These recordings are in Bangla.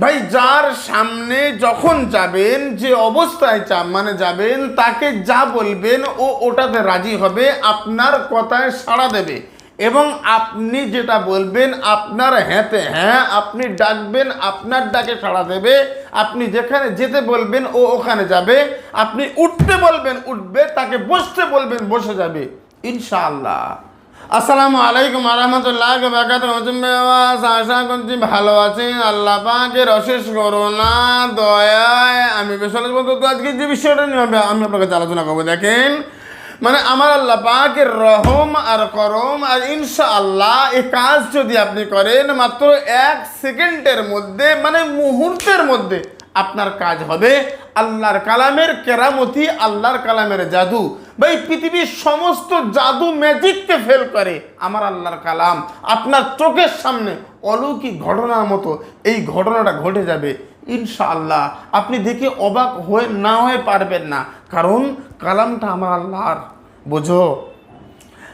ভাই, যার সামনে যখন যাবেন, যে অবস্থায় চা মানে যাবেন, তাকে যা বলবেন ও ওটাতে রাজি হবে, আপনার কথায় সাড়া দেবে। এবং আপনি যেটা বলবেন আপনার হ্যাঁতে হ্যাঁ আপনি ডাকবেন, আপনার ডাকে সাড়া দেবে। আপনি যেখানে যেতে বলবেন, ও ওখানে যাবে। আপনি উঠতে বলবেন, উঠবে, তাকে বসতে বলবেন, বসে যাবে। ইনশাআল্লাহ। আসসালামু আলাইকুম আরহামতুল্লাহ বাকাত আশা করছি ভালো আছেন। আল্লাহ পাকের অশেষ করোনা দয়ায় আমি বলতে আজকে যে বিষয়টা নিয়ে আমি- কাছে আলোচনা করব, দেখেন মানে আমার আল্লাহ পাকের রহম আর করম, আর ইনশা আল্লাহ এই কাজ যদি আপনি করেন, মাত্র এক সেকেন্ডের মধ্যে মানে মুহূর্তের মধ্যে আপনার কাজ হবে। আল্লাহর কালামের কেরামতি, আল্লাহর কালামের জাদু। ভাই পৃথিবীর সমস্ত জাদু ম্যাজিককে ফেল করে আমার আল্লাহর কালাম। আপনার চোখের সামনে অলৌকিক ঘটনার মতো এই ঘটনাটা ঘটে যাবে। ইনশাআল্লাহ, আপনি দেখে অবাক হয়ে না হয়ে পারবেন না। কারণ কালামটা আমার আল্লাহর। বোঝো?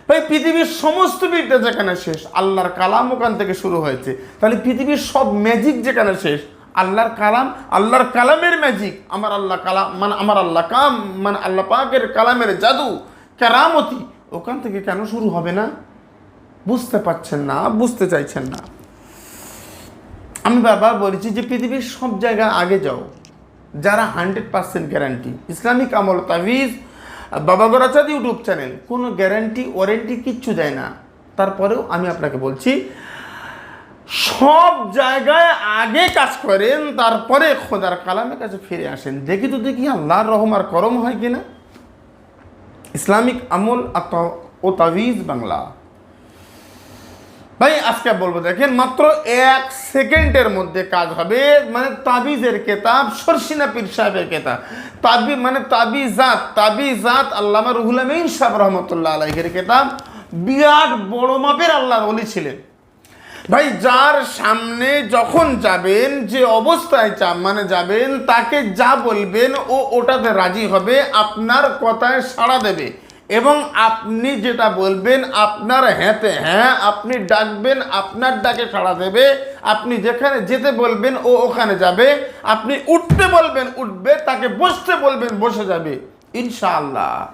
ভাই পৃথিবীর সমস্ত বিদ্যা যেখানে শেষ, আল্লাহর কালাম ওখান থেকে শুরু হয়েছে। তাহলে পৃথিবীর সব ম্যাজিক যেখানে শেষ আল্লাহর কালাম, আল্লাহর কালামের ম্যাজিক আমার আল্লাহ কালাম মানে আমার আল্লাহ কাম মানে আল্লাহ পাকের কালামের জাদু, কেরামতি। ওখান থেকে কেন শুরু হবে না? বুঝতে পারছেন না, বুঝতে চাইছেন না। আমি বারবার বলেছি যে পৃথিবীর সব জায়গায় আগে যাও। যারা হান্ড্রেড পার্সেন্ট গ্যারান্টি ইসলামিক আমল তাবিজ, বাবা গরাচাঁদ ইউটিউব চ্যানেল, কোনো গ্যারান্টি ওয়ারেন্টি কিচ্ছু দেয় না। তারপরেও আমি আপনাকে বলছি সব জায়গায় আগে কাজ করেন, তারপরে খোদার কালামের কাছে ফিরে আসেন। দেখি তো দেখি আল্লাহর রহম আর করম হয় কিনা। ইসলামিক আমল ও তাবিজ বাংলা। ভাই, আজকে বলব, দেখেন মাত্র এক সেকেন্ডের মধ্যে কাজ হবে। মানে তাবিজের কেতাব, সরসিনা পীর সাহেবের কেতাব। তাবি মানে তাবিজাত তাবিজাত আল্লামা রুহুল আমিন সাহেব রহমতুল্লাহ আলাইহের কেতাব। বিরাট বড় মাপের আল্লাহর অলি ছিলেন। ভাই, যার সামনে যখন যাবেন, যে অবস্থায় চা মানে যাবেন, তাকে যা বলবেন, ও ওটাতে রাজি হবে, আপনার কথায় সাড়া দেবে। এবং আপনি যেটা বলবেন, আপনার হ্যাঁতে হ্যাঁ আপনি ডাকবেন, আপনার ডাকে সাড়া দেবে। আপনি যেখানে যেতে বলবেন, ও ওখানে যাবে। আপনি উঠতে বলবেন, উঠবে, তাকে বসতে বলবেন, বসে যাবে। ইনশাআল্লাহ।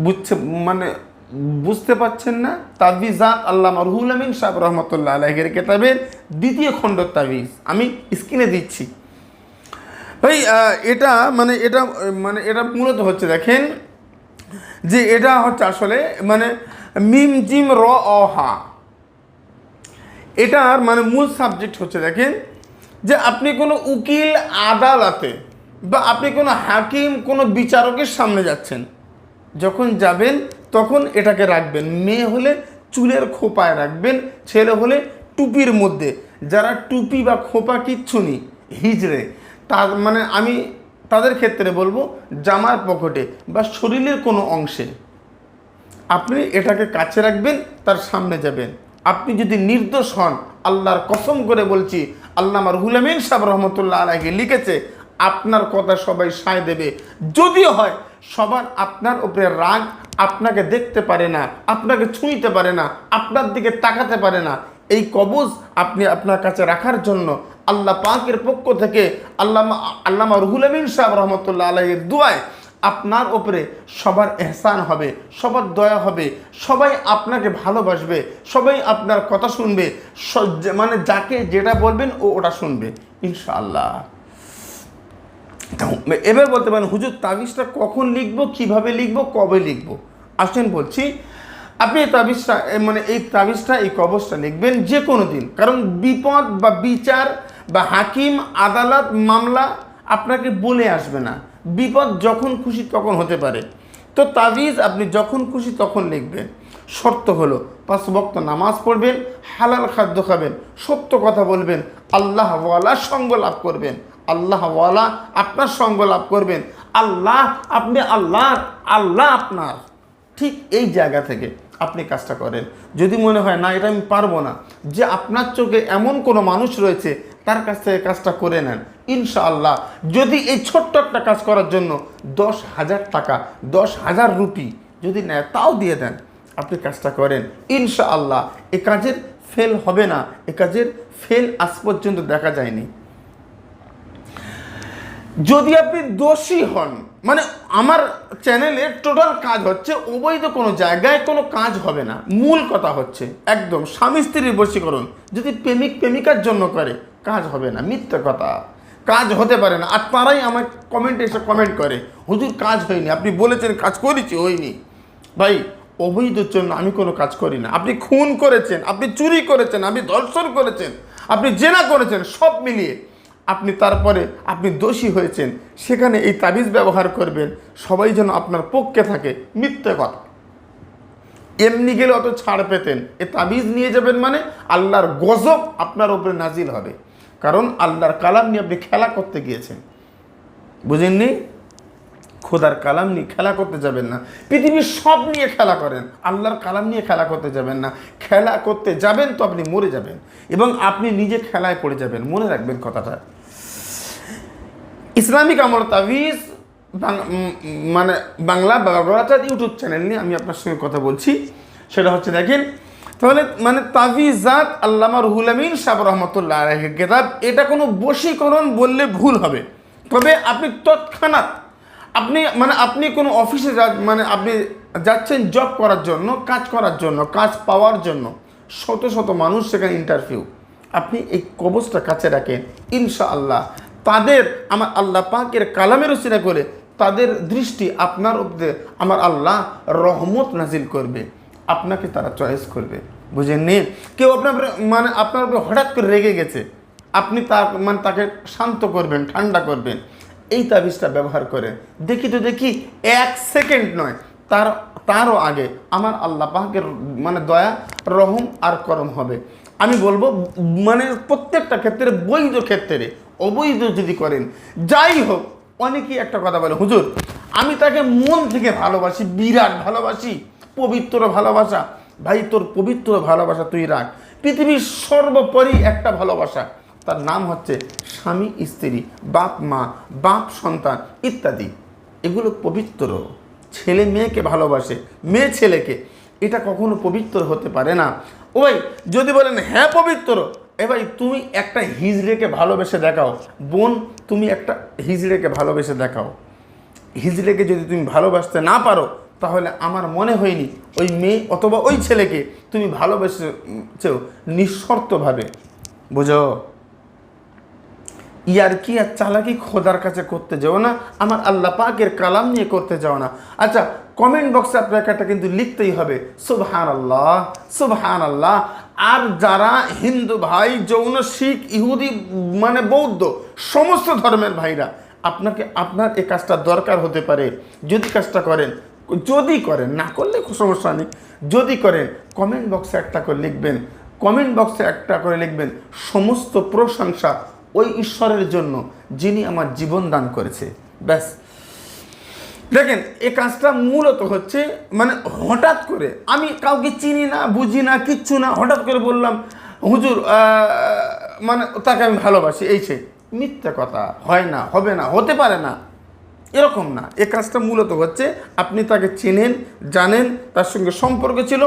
বুঝছে মানে বুঝতে পাচ্ছেন না? তাবিজাত আল্লাহ রহুল আমিন সাহেব রহমতুল্লাহ আলহের কেতাবের দ্বিতীয় খণ্ড তাবিজ। আমি স্ক্রিনে দিচ্ছি। ভাই এটা মানে এটা মানে এটা মূলত হচ্ছে দেখেন যে এটা হচ্ছে আসলে মানে মিম, জিম, র, অ, হা। এটার মানে মূল সাবজেক্ট হচ্ছে দেখেন যে আপনি কোনো উকিল, আদালতে বা আপনি কোনো হাকিম, কোনো বিচারকের সামনে যাচ্ছেন। যখন যাবেন তখন এটাকে রাখবেন। মেয়ে হলে চুলের খোপায় রাখবেন, ছেলে হলে টুপির মধ্যে। যারা টুপি বা খোপা কিচ্ছু নেই, হিজড়ে, তার মানে আমি তাদের ক্ষেত্রে বলব জামার পকেটে বা শরীরের কোনো অংশে আপনি এটাকে কাছে রাখবেন, তার সামনে যাবেন। আপনি যদি নির্দোষ হন, আল্লাহর কসম করে বলছি আল্লাহ আমার হুলামিন সাহেব রহমতুল্লাহ আলাইকে লিখেছে, আপনার কথা সবাই সায় দেবে। যদিও হয় সবার আপনার উপরে রাগ আপনাকে দেখতে পারে না, আপনাকে ছুঁইতে পারে না, আপনার দিকে তাকাতে পারে না। এই কবজ আপনি আপনার কাছে রাখার জন্য আল্লাহ পাকের পক্ষ থেকে আল্লামা আল্লামা রুহুল আমিন সাহেব রহমতুল্লাহ আলাইয়ের দুয়ায় আপনার ওপরে সবার এহসান হবে, সবার দয়া হবে, সবাই আপনাকে ভালোবাসবে, সবাই আপনার কথা শুনবে মানে যাকে যেটা বলবেন ও ওটা শুনবে, ইনশাআল্লাহ। এবার বলতে পারেন, হুজুর তাবিজটা কখন লিখব, কীভাবে লিখব, কবে লিখব? আসেন বলছি, আপনি এই তাবিজটা মানে এই তাবিজটা, এই কবজটা লিখবেন যে কোনো দিন। কারণ বিপদ বা বিচার বা হাকিম, আদালত, মামলা আপনাকে বলে আসবে না। বিপদ যখন খুশি তখন হতে পারে। তো তাবিজ আপনি যখন খুশি তখন লিখবেন। শর্ত হলো, পাঁচ বক্ত নামাজ পড়বেন, হালাল খাদ্য খাবেন, সত্য কথা বলবেন, আল্লাহ সঙ্গ লাভ করবেন। আল্লাহ ওয়ালা আপনার সঙ্গ লাভ করবেন। আল্লাহ, আপনি আল্লাহ আল্লাহ আপনার। ঠিক এই জায়গা থেকে আপনি কাজটা করেন। যদি মনে হয়, না, এটা আমি পারব না। যে আপনার চোখে এমন কোনো মানুষ রয়েছে, তার কাছ থেকে কাজটা করে নেন। ইনশাআল্লাহ, যদি এই ছোট্ট একটা কাজ করার জন্য দশ হাজার টাকা, দশ হাজার রুপি যদি নেয়, তাও দিয়ে দেন। আপনি কাজটা করেন। ইনশাআল্লাহ, এ কাজের ফেল হবে না। এ কাজের ফেল আজ পর্যন্ত দেখা যায়নি। যদি আপনি দোষী হন মানে আমার চ্যানেলে টোটাল কাজ হচ্ছে, অবৈধ কোনো জায়গায় কোনো কাজ হবে না। মূল কথা হচ্ছে, একদম, স্বামী স্ত্রীর বশীকরণ। যদি প্রেমিক প্রেমিকার জন্য করে, কাজ হবে না, মিথ্যে কথা। কাজ হতে পারে না, আর তারাই আমার কমেন্টে এসে কমেন্ট করে, হুজুর, কাজ হয়নি, আপনি বলেছেন কাজ করেছি, হয়নি। ভাই, অবৈধর জন্য আমি কোনো কাজ করি না। আপনি খুন করেছেন, আপনি চুরি করেছেন, আপনি ধর্ষণ করেছেন, আপনি জেনা করেছেন, সব মিলিয়ে আপনি তারপরে আপনি দোষী হয়েছেন, সেখানে এই তাবিজ ব্যবহার করবেন, সবাই যেন আপনার পক্ষে থাকে, মিথ্যে কথা। এমনি গেলে অত ছাড় পেতেন, এ তাবিজ নিয়ে যাবেন মানে আল্লাহর গজব আপনার উপরে নাজিল হবে। কারণ আল্লাহর কালাম নিয়ে আপনি খেলা করতে গিয়েছেন। বুঝেননি? খোদার কালাম নিয়ে খেলা করতে যাবেন না। পৃথিবীর সব নিয়ে খেলা করেন, আল্লাহর কালাম নিয়ে খেলা করতে যাবেন না। খেলা করতে যাবেন তো আপনি মরে যাবেন। এবং আপনি নিজে খেলায় পড়ে যাবেন। মনে রাখবেন কথাটা। ইসলামিক আমল তাবিজ মানে বাংলা বাগড়াচাঁদ ইউটিউব চ্যানেল নিয়ে আমি আপনার সঙ্গে কথা বলছি। সেটা হচ্ছে দেখেন, তাহলে মানে তাবিজাত আল্লামা রুহুল আমিন সাহ রহমতুল্লাহ আলহের কেতাব, এটা কোনো বশীকরণ বললে ভুল হবে। তবে আপনি তৎক্ষণাৎ আপনি মানে আপনি কোনো অফিসে মানে আপনি যাচ্ছেন জব করার জন্য, কাজ করার জন্য, কাজ পাওয়ার জন্য, শত শত মানুষ সেখানে ইন্টারভিউ আপনি এই কবজটা কাছে রাখেন, ইনশাআল্লাহ। তাদের আমার আল্লাহ পাকের কালামের উচিরা করে তাদের দৃষ্টি আপনার উপরে আমার আল্লাহ রহমত নাজিল করবে। আপনাকে তারা চয়েস করবে। বুঝেননি? কেউ আপনার মানে আপনার উপরে হঠাৎ করে রেগে গেছে। আপনি তার মানে তাকে শান্ত করবেন, ঠান্ডা করবেন। এই তাবিজটা ব্যবহার করেন দেখি তো দেখি, এক সেকেন্ড নয়, তার, তারও আগে আমার আল্লাহ পাকের মানে দয়া, রহম আর করম হবে। আমি বলব মানে প্রত্যেকটা ক্ষেত্রে, বৈধ ক্ষেত্রে অবৈধ যদি করেন, যাই হোক, অনেকেই একটা কথা বলে, হুজুর, আমি তাকে মন থেকে ভালোবাসি, বিরাট ভালোবাসি, পবিত্র ভালোবাসা। ভাই, তোর পবিত্র ভালোবাসা তুই রাখ। পৃথিবীর সর্বোপরি একটা ভালোবাসা, তার নাম হচ্ছে স্বামী, স্ত্রী, বাপ, মা, বাপ, সন্তান ইত্যাদি। এগুলো পবিত্র। ছেলে মেয়েকে ভালোবাসে, মেয়ে ছেলেকে। এটা কখনো পবিত্র হতে পারে না। ওই, যদি বলেন হ্যাঁ পবিত্র। এ ভাই তুমি একটা হিজড়েকে ভালোবেসে দেখাও। বোন, তুমি একটা হিজড়েকে ভালোবেসে দেখাও। হিজড়েকে যদি তুমি ভালোবাসতে না পারো, তাহলে আমার মনে হয়নি ওই মেয়ে অথবা ওই ছেলেকে তুমি ভালোবেসেছো নিঃশর্তভাবে। বুঝো? ইয়ার কি আর চালাকি খোদার কাছে করতে যাও না? আমার আল্লাহ পাকের কালাম নিয়ে করতে যাও না। আচ্ছা কমেন্ট বক্সে আপনাকে একটা কিন্তু লিখতেই হবে সুবহান আল্লাহ সুবহান আল্লাহ আর যারা হিন্দু ভাই, যৌন, শিখ, ইহুদি মানে বৌদ্ধ, সমস্ত ধর্মের ভাইরা, আপনাকে আপনার এই কাজটা দরকার হতে পারে। যদি কাজটা করেন, যদি করেন, না করলে সমস্যা নেই। যদি করেন কমেন্ট বক্সে একটা করে লিখবেন। কমেন্ট বক্সে একটা করে লিখবেন, সমস্ত প্রশংসা ওই ঈশ্বরের জন্য যিনি আমার জীবন দান করেছে। ব্যাস। দেখেন, এই কাজটা মূলত হচ্ছে মানে হঠাৎ করে, আমি কাউকে চিনি না, বুঝি না, কিচ্ছু না, হঠাৎ করে বললাম, হুজুর মানে তাকে আমি ভালোবাসি, এই সে, মিথ্যে কথা, হয় না, হবে না, হতে পারে না। এরকম না এ কাজটা মূলত হচ্ছে, আপনি তাকে চেনেন, জানেন, তার সঙ্গে সম্পর্ক ছিল,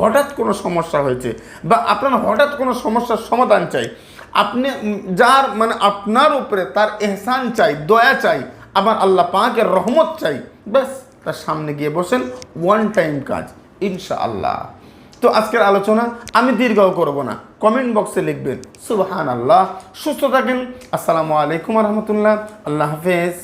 হঠাৎ কোনো সমস্যা হয়েছে, বা আপনার হঠাৎ কোনো সমস্যার সমাধান চাই, আপনি যার মানে আপনার উপরে তার এহসান চাই, দয়া চাই আবার আল্লাহ পাকের রহমত চাই। ব্যাস, তার সামনে গিয়ে বসেন ওয়ান টাইম কাজ ইনশা আল্লাহ তো আজকের আলোচনা আমি দীর্ঘ করব না কমেন্ট বক্সে লিখবেন সুবাহান আল্লাহ সুস্থ থাকেন, আসসালামু আলাইকুম রহমতুল্লাহ। আল্লাহ হাফেজ।